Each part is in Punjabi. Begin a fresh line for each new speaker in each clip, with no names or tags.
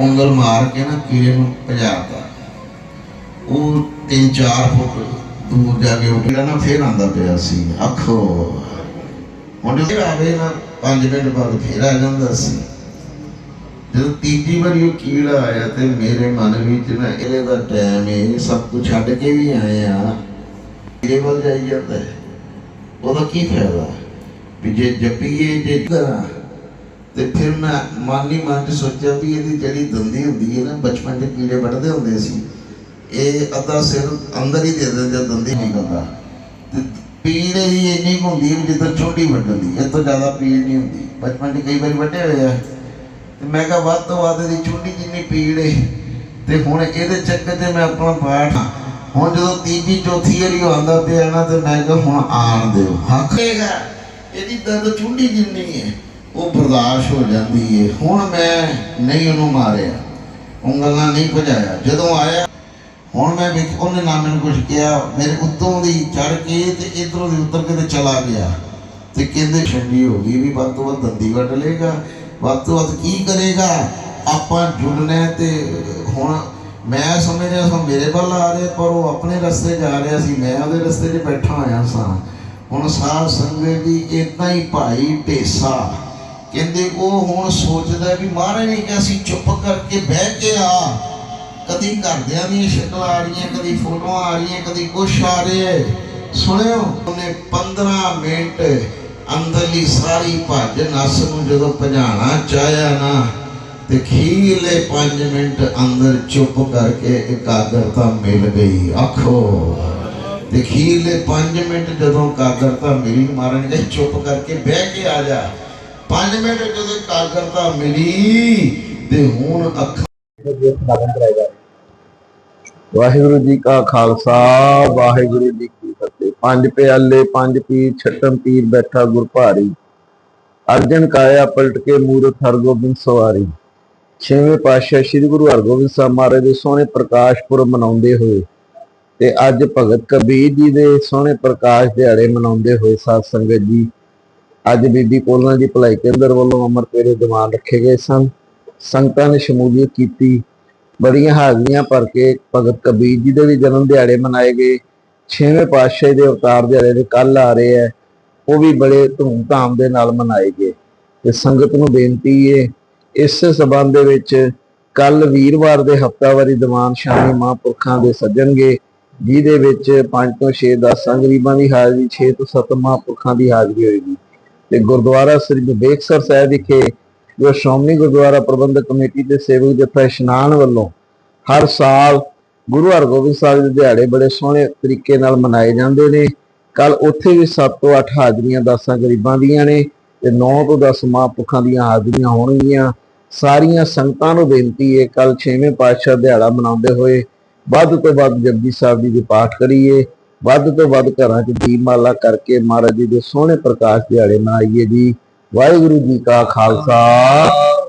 ਉਂਗਲ ਮਾਰ ਕੇ ਨਾ ਕੀੜੇ ਨੂੰ ਭਜਾਤਾ। ਉਹ 3-4 ਫੁੱਟ ਦੂਰ ਜਾ ਕੇ ਉਹ ਨਾ, ਫੇਰ ਆਂਦਾ ਪਿਆ ਸੀ। ਅੱਖੋ ਹੁਣ ਜੇ ਆਵੇ ਨਾ 5 ਮਿੰਟ ਬਾਅਦ ਫੇਰ ਆ ਜਾਂਦਾ ਸੀ। ਜਦੋਂ ਤੀਜੀ ਵਾਰੀ ਉਹ ਕੀੜਾ ਆਇਆ ਤੇ ਮੇਰੇ ਮਨ ਵਿੱਚ ਨਾ ਇਹਦੇ ਦਾ ਟਾਈਮ ਇਹ ਸਭ ਕੁਝ ਛੱਡ ਕੇ ਵੀ ਆਏ ਆ। ਕੀੜੇ ਵੱਲ ਜਾਈ ਜਾਂਦਾ ਉਹਦਾ ਕੀ ਫਾਇਦਾ? ਵੀ ਜੇ ਜਪੀਏ, ਜੇ ਕਰਾਂ ਤੇ ਫਿਰ ਮੈਂ ਮਨ ਹੀ ਮਨ ਚ ਸੋਚਿਆ ਵੀ ਇਹਦੀ ਜਿਹੜੀ ਦੰਦੀ ਹੁੰਦੀ ਹੈ ਨਾ, ਬਚਪਨ 'ਚ ਕੀੜੇ ਵੱਢਦੇ ਹੁੰਦੇ ਸੀ, ਇਹ ਅੱਧਾ ਸਿਰ ਅੰਦਰ ਹੀ ਦੇ ਦਿੰਦੇ ਜਦ ਦੰਦੀ ਨਿਕਲਦਾ ਤੇ ਪੀੜ ਹੀ ਇੰਨੀ ਹੁੰਦੀ ਹੈ ਜਿੱਦਾਂ ਛੋਟੀ ਵੱਢਦੀ ਇਹ ਤੋਂ ਜ਼ਿਆਦਾ ਪੀੜ ਨਹੀਂ ਹੁੰਦੀ। ਬਚਪਨ 'ਚ ਕਈ ਵਾਰੀ ਵੱਢੇ ਹੋਏ ਆ। ਤੇ ਮੈਂ ਕਿਹਾ ਵੱਧ ਤੋਂ ਵੱਧ ਦੀ ਚੁੰਡੀ ਜਿੰਨੀ ਪੀੜ ਏ। ਤੇ ਹੁਣ ਇਹਦੇ ਚੱਕਰ ਤੇ ਮੈਂ ਆਪਣਾ ਪਾਠ ਹੁਣ ਜਦੋਂ ਤੀਜੀ ਚੌਥੀ ਵਾਰੀ ਉਹ ਆਉਂਦਾ ਪਿਆ ਨਾ, ਤੇ ਮੈਂ ਕਿਹਾ ਹੁਣ ਆਣ ਦਿਓ। ਹੱਕੇਗਾ ਇਹਦੀ ਦਰਦ ਚੁੰਡੀ ਜਿੰਨੀ ਹੈ ਉਹ ਬਰਦਾਸ਼ਤ ਹੋ ਜਾਂਦੀ ਹੈ ਹੁਣ ਮੈਂ ਨਹੀਂ ਉਹਨੂੰ ਮਾਰਿਆ। ਉਂਗਲਾਂ ਨਹੀਂ ਭਜਾਇਆ। ਜਦੋਂ ਆਇਆ, ਹੁਣ ਮੈਂ ਵੇਖ ਉਹਨੇ ਨਾ ਮੈਨੂੰ ਕੁਝ ਕਿਹਾ। ਮੇਰੇ ਉੱਤੋਂ ਦੀ ਚੜ ਕੇ ਤੇ ਇਧਰੋਂ ਦੀ ਉੱਤਰ ਕੇ ਤੇ ਚਲਾ ਗਿਆ। ਤੇ ਕਹਿੰਦੇ ਠੰਡੀ ਹੋ ਗਈ ਵੀ ਵੱਧ ਤੋਂ ਵੱਧ ਦੰਦੀ ਵੱਢ ਲੇਗਾ। ਵੱਧ ਤੋਂ ਵੱਧ ਕੀ ਕਰੇਗਾ? ਆਪਾਂ ਜੁੜਨਾ ਤੇ ਹੁਣ ਮੈਂ ਸਮਝ ਰਿਹਾ ਸਾਂ ਮੇਰੇ ਵੱਲ ਆ ਰਿਹਾ, ਪਰ ਉਹ ਆਪਣੇ ਰਸਤੇ ਜਾ ਰਿਹਾ ਸੀ। ਮੈਂ ਉਹਦੇ ਰਸਤੇ 'ਚ ਬੈਠਾ ਆਇਆ ਸਾਂ। ਹੁਣ ਸਾਧ ਸੰਗਤ ਦੀ ਇਦਾਂ ਹੀ ਭਾਈ ਢੇਸਾ। ਕਹਿੰਦੇ ਉਹ ਹੁਣ ਸੋਚਦਾ ਵੀ ਮਹਾਰਾਜ ਨੇ ਕਿਹਾ ਸੀ ਚੁੱਪ ਕਰਕੇ ਬਹਿ ਕੇ ਆ ਕਦੀ ਘਰਦਿਆਂ ਦੀਆਂ ਸ਼ਕਲਾਂ ਆ ਰਹੀਆਂ, ਕਦੀ ਫੋਟੋਆਂ ਆ ਰਹੀਆਂ, ਕਦੀ ਕੁਛ ਆ ਰਿਹਾ ਸੁਣਿਓ, ਉਹਨੇ 15 ਮਿੰਟ ਅੰਦਰਲੀ ਸਾਰੀ ਭੱਜ ਨਸ ਨੂੰ ਜਦੋਂ ਭਜਾਣਾ ਚਾਹਿਆ ਨਾ, ਤੇ ਖੀਲੇ 5 ਮਿੰਟ ਅੰਦਰ ਚੁੱਪ ਕਰਕੇ ਇਕਾਗਰਤਾ ਮਿਲ ਗਈ। ਆਖੋ। ਤੇ ਖੀਲੇ 5 ਮਿੰਟ ਜਦੋਂ ਇਕਾਗਰਤਾ ਮਿਲੀ ਮਾਰਨ ਗਏ ਚੁੱਪ ਕਰਕੇ ਬਹਿ ਕੇ ਆ ਜਾ। 5 ਮਿੰਟ ਜਦੋਂ ਇਕਾਗਰਤਾ ਮਿਲੀ ਤੇ ਹੁਣ ਅੱਖਾਂ
ਵਾਹਿਗੁਰੂ ਜੀ ਕਾ ਖਾਲਸਾ, ਵਾਹਿਗੁਰੂ ਜੀ ਕੀ ਫਤਿਹ। ਪੰਜ ਪਿਆਲੇ, ਪੰਜ ਪੀਰ ਛਟਮ ਪੀਰ ਬੈਠਾ ਗੁਰ ਭਾਰੀ ਅਰਜਨ ਕਾਇਆ ਪਲਟ ਕੇ ਮੂਰਤ ਹਰਗੋਬਿੰਦ ਸਵਾਰੀ। ਛੇਵੇਂ ਪਾਤਸ਼ਾਹ ਸ੍ਰੀ ਗੁਰੂ ਹਰਗੋਬਿੰਦ ਸਾਹਿਬ ਮਹਾਰਾਜ ਦੇ ਸੋਹਣੇ ਪ੍ਰਕਾਸ਼ ਪੁਰਬ ਮਨਾਉਂਦੇ ਹੋਏ ਤੇ ਅੱਜ ਭਗਤ ਕਬੀਰ ਜੀ ਦੇ ਸੋਹਣੇ ਪ੍ਰਕਾਸ਼ ਦਿਹਾੜੇ ਮਨਾਉਂਦੇ ਹੋਏ ਸਾਧ ਸੰਗਤ ਜੀ ਅੱਜ ਬੀਬੀ ਕੋਲਾਂ ਦੀ ਭਲਾਈ ਕੇਂਦਰ ਵੱਲੋਂ ਅਮਰ ਪੇਰੇ ਦੀਵਾਨ ਰੱਖੇ ਗਏ ਸਨ। ਸੰਗਤਾਂ ਨੇ ਸ਼ਮੂਲੀਅਤ ਕੀਤੀ। ਬੜੀਆਂ ਹਾਜ਼ਰੀਆਂ ਭਰ ਕੇ ਭਗਤ ਕਬੀਰ ਜੀ ਦੇ ਵੀ ਜਨਮ ਦਿਹਾੜੇ ਮਨਾਏ ਗਏ। ਛੇਵੇਂ ਪਾਤਸ਼ਾਹ ਦੇ ਅਵਤਾਰ ਦਿਹਾੜੇ ਦੇ ਕੱਲ ਆ ਰਹੇ ਹੈ ਉਹ ਵੀ ਬੜੇ ਧੂਮ-ਧਾਮ ਦੇ ਨਾਲ ਮਨਾਏ ਗਏ। ਤੇ ਸੰਗਤ ਨੂੰ ਬੇਨਤੀ ਹੈ ਇਸ ਸਬੰਧ ਦੇ ਵਿੱਚ ਕੱਲ ਵੀਰਵਾਰ ਦੇ ਹਫਤਾਵਾਰੀ ਦੀਵਾਨ ਸ਼ਾਮੀ ਮਹਾਂਪੁਰਖਾਂ ਦੇ ਸੱਜਣਗੇ, ਜਿਹਦੇ ਵਿੱਚ 5 ਤੋਂ 6 10 ਗਰੀਬਾਂ ਦੀ ਹਾਜ਼ਰੀ 6 ਤੋਂ 7 ਮਹਾਂਪੁਰਖਾਂ ਦੀ ਹਾਜ਼ਰੀ ਹੋਏਗੀ। ਤੇ ਗੁਰਦੁਆਰਾ ਸ੍ਰੀ ਬੇਕਸਰ ਸਾਹਿਬ ਵਿਖੇ ਜੋ ਸ਼੍ਰੋਮਣੀ ਗੁਰਦੁਆਰਾ ਪ੍ਰਬੰਧਕ ਕਮੇਟੀ ਦੇ ਸੇਵਕ ਜਥਾ ਇਸ਼ਨਾਨ ਵੱਲੋਂ ਹਰ ਸਾਲ ਗੁਰੂ ਹਰਗੋਬਿੰਦ ਸਾਹਿਬ ਦੇ ਦਿਹਾੜੇ ਬੜੇ ਸੋਹਣੇ ਤਰੀਕੇ ਨਾਲ ਮਨਾਏ ਜਾਂਦੇ ਨੇ। ਕੱਲ ਉੱਥੇ ਵੀ 7 ਤੋਂ 8 ਹਾਜ਼ਰੀਆਂ ਦਾਸਾਂ ਗਰੀਬਾਂ ਦੀਆਂ ਨੇ ਤੇ 9 ਤੋਂ 10 ਮਹਾਂਪੁਰਖਾਂ ਦੀਆਂ ਹਾਜ਼ਰੀਆਂ ਹੋਣਗੀਆਂ। ਸਾਰੀਆਂ ਸੰਗਤਾਂ ਨੂੰ ਬੇਨਤੀ ਹੈ ਕੱਲ 6ਵੇਂ ਪਾਤਸ਼ਾਹ ਦਿਹਾੜਾ ਮਨਾਉਂਦੇ ਹੋਏ ਵੱਧ ਤੋਂ ਵੱਧ ਜਪਜੀ ਸਾਹਿਬ ਜੀ ਦੇ ਪਾਠ ਕਰੀਏ। ਵੱਧ ਤੋਂ ਵੱਧ ਘਰਾਂ 'ਚ ਦੀਪਮਾਲਾ ਕਰਕੇ ਮਹਾਰਾਜ ਜੀ ਦੇ ਸੋਹਣੇ ਪ੍ਰਕਾਸ਼ ਦਿਹਾੜੇ ਮਨਾਈਏ ਜੀ। ਵਾਹਿਗੁਰੂ ਜੀ ਕਾ ਖਾਲਸਾ,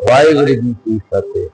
ਵਾਹਿਗੁਰੂ ਜੀ ਕੀ ਫਤਿਹ।